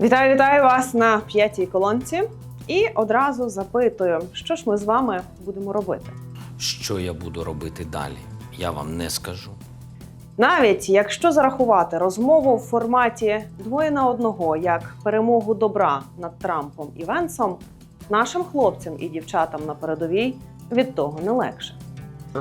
Вітаю, вітаю вас на п'ятій колонці. І одразу запитую, що ж ми з вами будемо робити. Що я буду робити далі? Я вам не скажу. Навіть якщо зарахувати розмову в форматі двоє на одного як перемогу добра над Трампом і Венсом, нашим хлопцям і дівчатам на передовій від того не легше.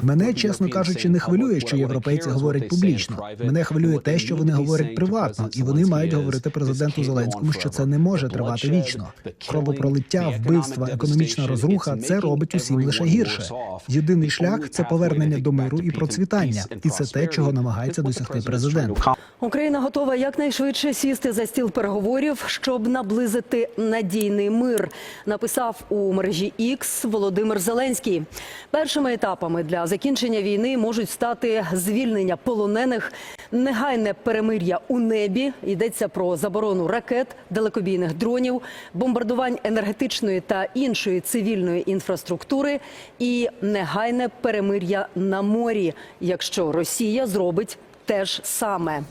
Мене, чесно кажучи, не хвилює, що європейці говорять публічно. Мене хвилює те, що вони говорять приватно, і вони мають говорити президенту Зеленському, що це не може тривати вічно. Кровопролиття, вбивства, економічна розруха це робить усім лише гірше. Єдиний шлях це повернення до миру і процвітання, і це те, чого намагається досягти президент. Україна готова якнайшвидше сісти за стіл переговорів, щоб наблизити надійний мир. Написав у мережі X Володимир Зеленський. Першими етапами для закінчення війни можуть стати звільнення полонених, негайне перемир'я у небі. Йдеться про заборону ракет, далекобійних дронів, бомбардувань енергетичної та іншої цивільної інфраструктури і негайне перемир'я на морі, якщо Росія зробить те ж саме.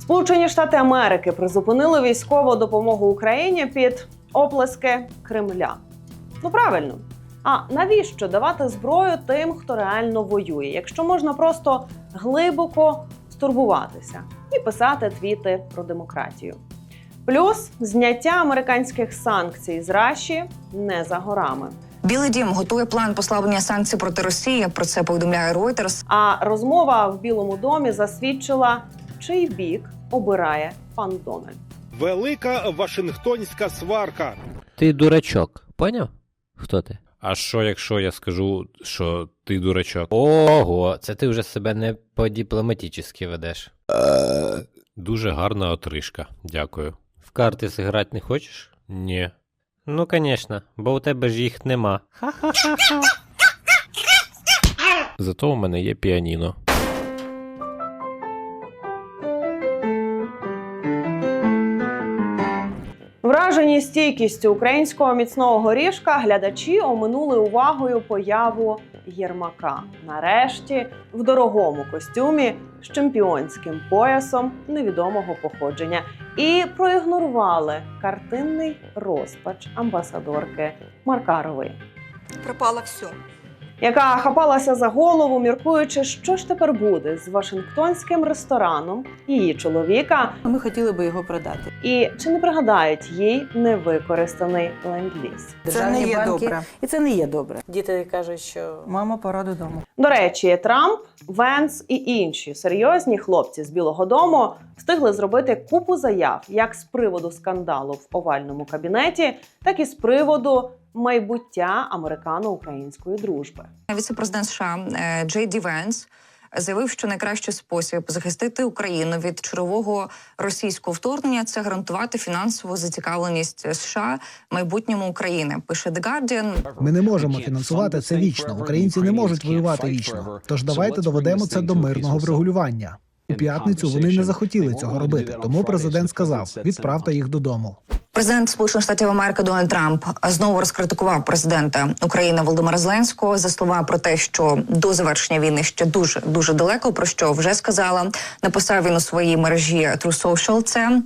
Сполучені Штати Америки призупинили військову допомогу Україні під оплески Кремля. Ну правильно. А навіщо давати зброю тим, хто реально воює, якщо можна просто глибоко стурбуватися і писати твіти про демократію? Плюс зняття американських санкцій з Раші не за горами. Білий дім готує план послаблення санкцій проти Росії. Про це повідомляє Reuters. А розмова в Білому домі засвідчила, чий бік обирає пан Дональд. Велика Вашингтонська сварка. Ти дурачок, поняв? Хто ти? А що, якщо я скажу, що ти дурачок? Ого, це ти вже себе не по-дипломатически ведеш. Дуже гарна отрижка. Дякую. В карти зіграти не хочеш? Ні. Ну, звісно, бо у тебе ж їх нема. Зато у мене є піаніно. Вражені стійкістю українського міцного горішка глядачі оминули увагою появу Єрмака. Нарешті в дорогому костюмі з чемпіонським поясом невідомого походження і проігнорували картинний розпач амбасадорки Маркарової. Пропало все. Яка хапалася за голову, міркуючи, що ж тепер буде з Вашингтонським рестораном її чоловіка, Ми хотіли би його продати. і чи не пригадають їй невикористаний ленд-ліз. Це Державні не є банки. добре. І це не є добре. Діти кажуть, що Мама, пора додому. До речі, Трамп, Венс і інші серйозні хлопці з Білого Дому встигли зробити купу заяв як з приводу скандалу в овальному кабінеті, так і з приводу майбуття американо-української дружби. Віце-президент США е, Джей Ді Венс заявив, що найкращий спосіб захистити Україну від чергового російського вторгнення це гарантувати фінансову зацікавленість США в майбутньому України. Пише The Guardian. Ми не можемо фінансувати це вічно. Українці не можуть воювати вічно. Тож давайте доведемо це до мирного врегулювання. У п'ятницю вони не захотіли цього робити, тому президент сказав: відправте їх додому. Президент Сполучених Штатів Америки Дональд Трамп знову розкритикував президента України Володимира Зеленського за слова про те, що до завершення війни ще дуже дуже далеко. Про що вже сказала. Написав він у своїй мережі True Social Це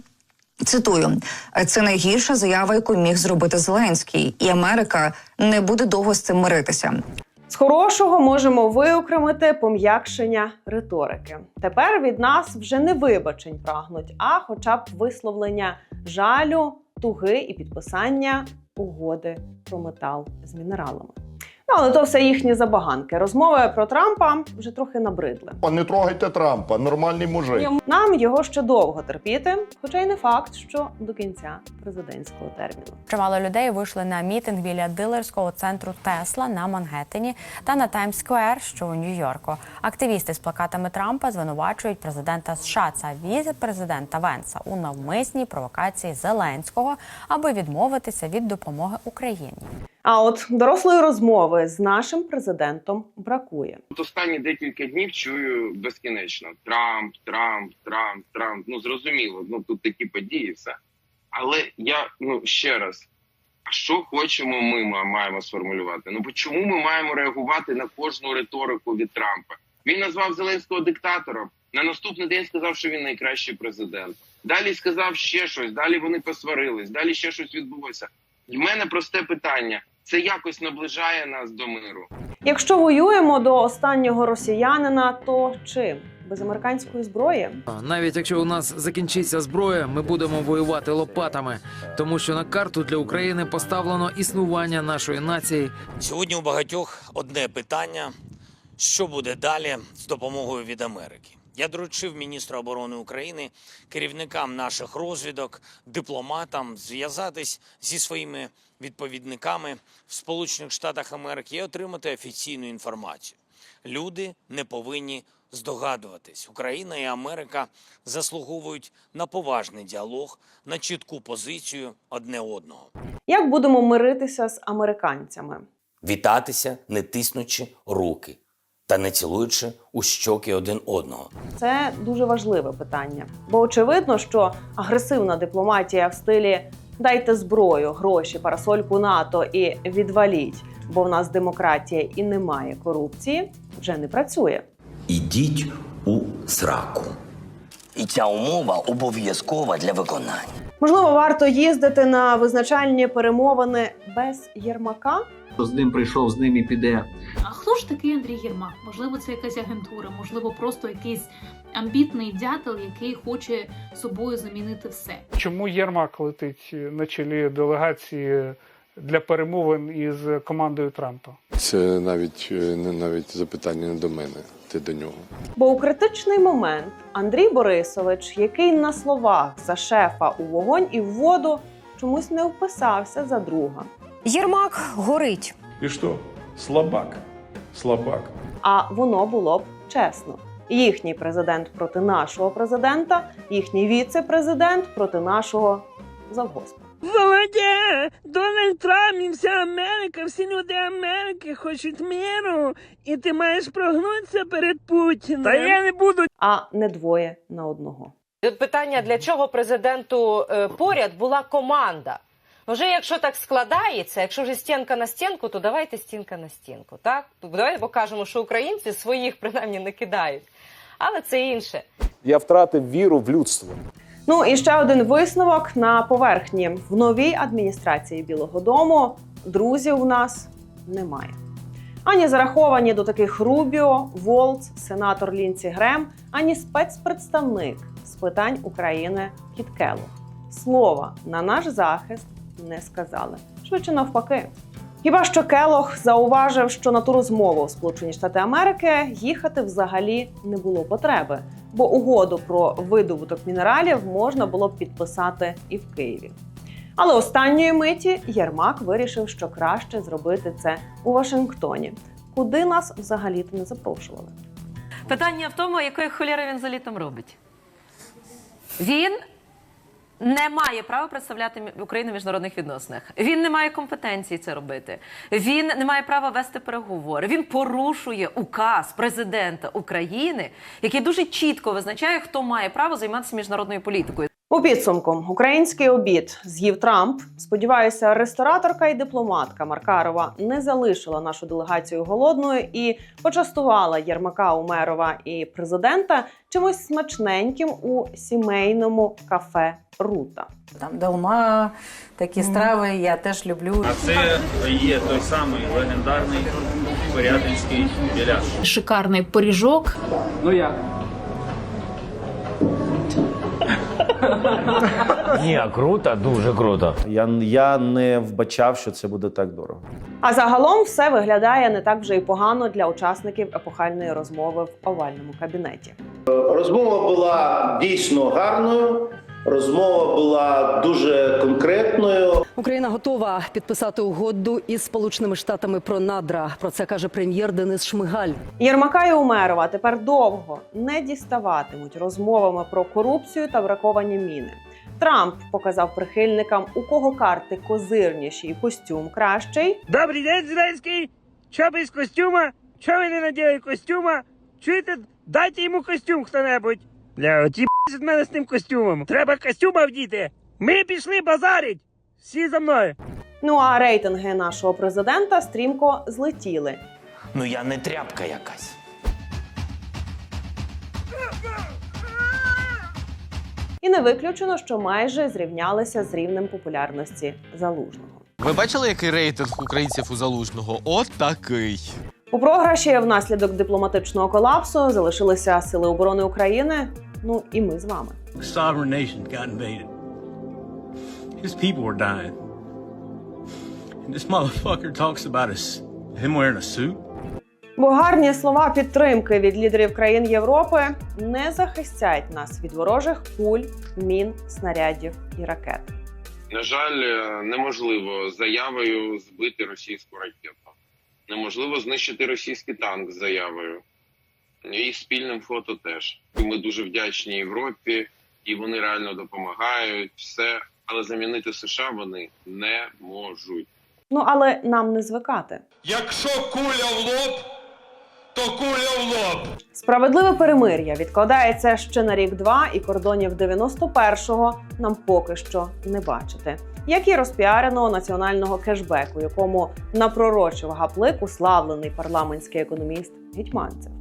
цитую: це найгірша заява, яку міг зробити Зеленський, і Америка не буде довго з цим миритися. З хорошого можемо виокремити пом'якшення риторики. Тепер від нас вже не вибачень прагнуть, а хоча б висловлення жалю, туги і підписання угоди про метал з мінералами. Ну, але то все їхні забаганки. Розмови про Трампа вже трохи набридли. Не трогайте Трампа, нормальний мужик. Нам його ще довго терпіти, хоча й не факт, що до кінця президентського терміну. Чимало людей вийшли на мітинг біля дилерського центру Тесла на Мангеттені та на Таймс-сквер, що у Нью-Йорку. Активісти з плакатами Трампа звинувачують президента США та віце-президента Венса у навмисній провокації Зеленського, аби відмовитися від допомоги Україні. А от дорослої розмови з нашим президентом бракує. От останні декілька днів чую безкінечно Трамп, Трамп, Трамп, Трамп. Ну зрозуміло, ну тут такі події, все. Але я ну ще раз. А що хочемо ми маємо сформулювати? Ну чому ми маємо реагувати на кожну риторику від Трампа? Він назвав Зеленського диктатором. На наступний день сказав, що він найкращий президент. далі сказав ще щось, далі вони посварились, далі ще щось відбулося. В мене просте питання: це якось наближає нас до миру. Якщо воюємо до останнього росіянина, то чим? Без американської зброї? Навіть якщо у нас закінчиться зброя, ми будемо воювати лопатами, тому що на карту для України поставлено існування нашої нації. Сьогодні у багатьох одне питання: що буде далі з допомогою від Америки? Я доручив міністру оборони України, керівникам наших розвідок, дипломатам зв'язатись зі своїми відповідниками в Сполучених Штатах Америки і отримати офіційну інформацію. Люди не повинні здогадуватись. Україна і Америка заслуговують на поважний діалог, на чітку позицію одне одного. Як будемо миритися з американцями? Вітатися, не тиснучи руки та не цілуючи у щоки один одного. Це дуже важливе питання, бо очевидно, що агресивна дипломатія в стилі дайте зброю, гроші, парасольку НАТО і відваліть, бо в нас демократія і немає корупції, вже не працює. Ідіть у сраку. І ця умова обов'язкова для виконання. Можливо, варто їздити на визначальні перемовини без Єрмака. Хто з ним прийшов, з ним і піде. А хто ж такий Андрій Єрмак? Можливо, це якась агентура, можливо, просто якийсь амбітний дятел, який хоче собою замінити все. Чому Єрмак летить на чолі делегації для перемовин із командою Трампа? Це навіть не навіть запитання не до мене, ти до нього. Бо у критичний момент Андрій Борисович, який на словах за шефа у вогонь і в воду, чомусь не вписався за друга. Єрмак горить. І що? Слабак. Слабак. А воно було б чесно. Їхній президент проти нашого президента, їхній віце-президент проти нашого завгоспа. Володя, Дональд Трамп і вся Америка, всі люди Америки хочуть миру, і ти маєш прогнутися перед Путіним. Та я не буду. А не двоє на одного. Тут питання, для чого президенту е, поряд була команда? Вже якщо так складається, якщо вже стінка на стінку, то давайте стінка на стінку. Так? Давайте покажемо, що українці своїх принаймні не кидають. Але це інше. Я втратив віру в людство. Ну і ще один висновок на поверхні. В новій адміністрації Білого Дому друзів у нас немає. Ані зараховані до таких Рубіо, Волц, сенатор Лінці Грем, ані спецпредставник з питань України Кіт Келлог. Слова на наш захист не сказали. Швидше навпаки. Хіба що Келох зауважив, що на ту розмову в Сполучені Штати Америки їхати взагалі не було потреби, бо угоду про видобуток мінералів можна було б підписати і в Києві. Але останньої миті Єрмак вирішив, що краще зробити це у Вашингтоні, куди нас взагалі-то не запрошували. Питання в тому, якої холєри він за літом робить. Він не має права представляти Україну в міжнародних відносинах. Він не має компетенції це робити. Він не має права вести переговори. Він порушує указ президента України, який дуже чітко визначає, хто має право займатися міжнародною політикою. У підсумку український обід з'їв Трамп. Сподіваюся, рестораторка і дипломатка Маркарова не залишила нашу делегацію голодною і почастувала Єрмака Умерова і президента чимось смачненьким у сімейному кафе Рута. Там долма, такі страви я теж люблю. А це є той самий легендарний порядинський біляш. Шикарний пиріжок. Ну як? Ні, круто, дуже круто. Я, я не вбачав, що це буде так дорого. А загалом все виглядає не так вже й погано для учасників епохальної розмови в овальному кабінеті. Розмова була дійсно гарною. Розмова була дуже конкретною. Україна готова підписати угоду із Сполученими Штатами про надра. Про це каже прем'єр Денис Шмигаль. Єрмака і Умерова тепер довго не діставатимуть розмовами про корупцію та браковані міни. Трамп показав прихильникам, у кого карти козирніші і костюм кращий. Добрий день, Зеленський! Що без костюма? Чого ви не наділи костюма? Чуєте, дайте йому костюм хто-небудь. Бля, оті від мене з тим костюмом. Треба костюма вдіти. Ми пішли базарить. Всі за мною. Ну а рейтинги нашого президента стрімко злетіли. Ну я не тряпка якась. І і не виключено, що майже зрівнялися з рівнем популярності залужного. Ви бачили, який рейтинг українців у залужного? От такий. У програші внаслідок дипломатичного колапсу залишилися сили оборони України. Ну і ми з вами. A sovereign nation got invaded. His people were dying. And this motherfucker talks about us, him wearing a suit. Бо гарні слова підтримки від лідерів країн Європи не захистять нас від ворожих куль, мін, снарядів і ракет. На жаль, е, неможливо заявою збити російську ракету. Неможливо знищити російський танк з заявою. І спільним фото теж. І Ми дуже вдячні Європі, і вони реально допомагають. Все, але замінити США вони не можуть. Ну але нам не звикати. Якщо куля в лоб, то куля в лоб. Справедливе перемир'я відкладається ще на рік-два, і кордонів 91-го нам поки що не бачити. Як і розпіареного національного кешбеку, якому напророчив гаплик уславлений парламентський економіст Гетьманцев.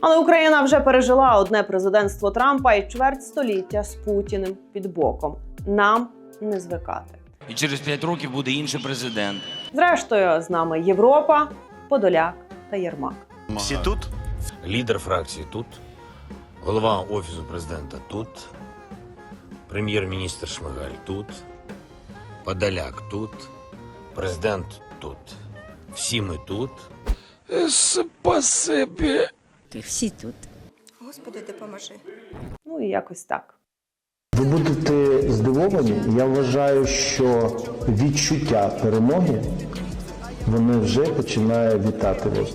Але Україна вже пережила одне президентство Трампа і чверть століття з Путіним під боком. Нам не звикати. І через 5 років буде інший президент. Зрештою, з нами Європа, Подоляк та Єрмак. Всі тут? Лідер фракції тут, голова офісу президента тут, прем'єр-міністр Шмигаль тут, Подоляк тут, президент тут. Всі ми тут. Спасибі. Всі тут. Господи, допоможи. Ну і якось так. Ви будете здивовані. Я вважаю, що відчуття перемоги вони вже починає вітати вас.